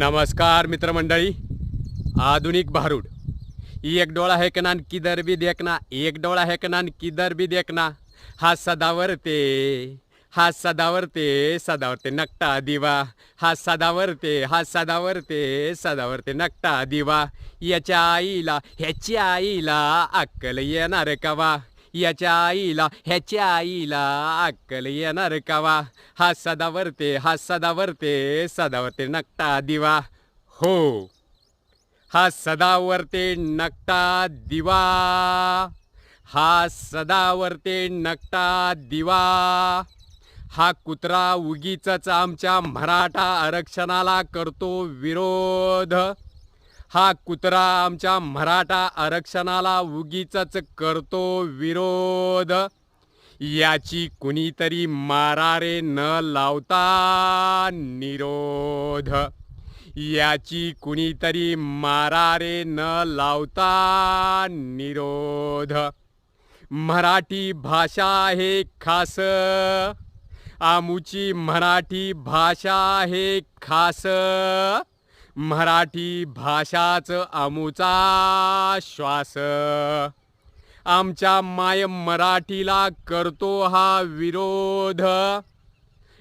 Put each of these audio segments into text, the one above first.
नमस्कार मित्रमंडळी. आधुनिक भारूड. एक डोळा है कना न किधर भी देखना? एक डोळा है कना न किधर भी देखना? हा सदावरते हा सदावरते सदावरते नकटा दिवा. हा सदावरते हा सदावरते सदावरते नकटा दिवा. याच्या आईला ह्याच्या आईला अक्कल येणार कवा? याच्या आईला ह्याच्या आईला अक्कल येणार कावा? हा सदावरते हा सदावरते सदावरते नकटा दिवा. हो. हा सदावरते नकटा दिवा. हा सदावरते नकटा दिवा. हा कुत्रा उगीच आमच्या मराठा आरक्षणाला करतो विरोध. हा कुत्रा आमच्या मराठा आरक्षणाला उगीच करतो विरोध. याची कुणीतरी मारारे न लावता निरोध. याची कुणीतरी मारारे न लावता निरोध. मराठी भाषा हे खास. आमुची मराठी भाषा हे खास. मराठी भाषाच आमूचा श्वास. आमच्या माय मराठीला करतो हा विरोध.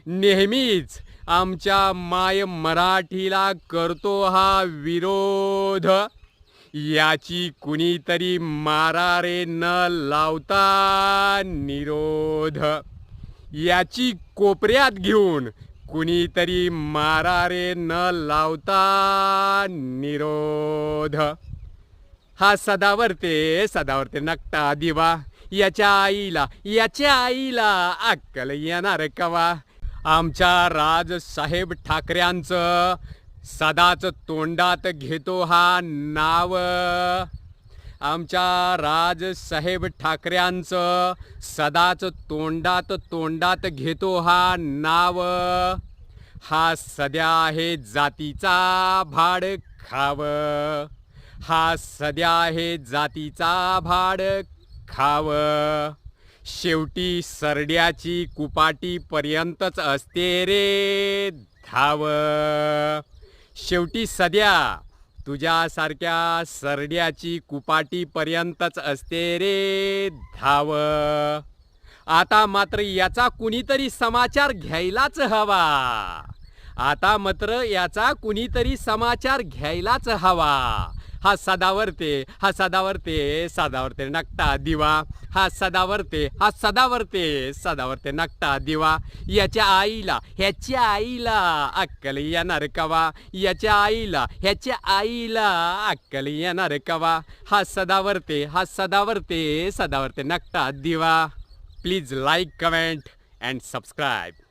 नेहमीच आमच्या माय मराठीला करतो हा विरोध. याची कुणीतरी मारारे न लावता निरोध. याची कोपऱ्यात घेऊन कुणीतरी मारारे न लावता निरोध. हा सदावरते सदावरते नकटा दिवा. याच्या आईला याच्या आईला अक्कल येणार कवा? आमच्या राजसाहेब ठाकऱ्यांचं सदाच तोंडात घेतो हा नाव. आमच्या राजसाहेब ठाकऱ्यांचं सदाच तोंडात तोंडात घेतो हा नाव. हा सध्या आहे जातीचा भाड खाव. हा सध्या आहे जातीचा भाड खाव. शेवटी सरड्याची कुपाटीपर्यंतच असते रे धाव. शेवटी सध्या तुझ्यासारख्या सरड्याची कुपाटी पर्यंतच असते रे धाव. आता मात्र याचा कुणीतरी समाचार घ्यायलाच हवा. आता मात्र याचा कुणीतरी समाचार घ्यायलाच हवा. हा सदावरते हा सदावरते सदावरते नकटा दिवा. हा सदावरते हा सदावरते सदावरते नकटा दिवा. याच्या आईला ह्याच्या आईला अक्कल येणार कवा. याच्या आईला ह्याच्या आईला अक्कल येणार कवा. हा सदावरते हा सदावरते सदावरते नकटा दिवा. Please like comment and subscribe.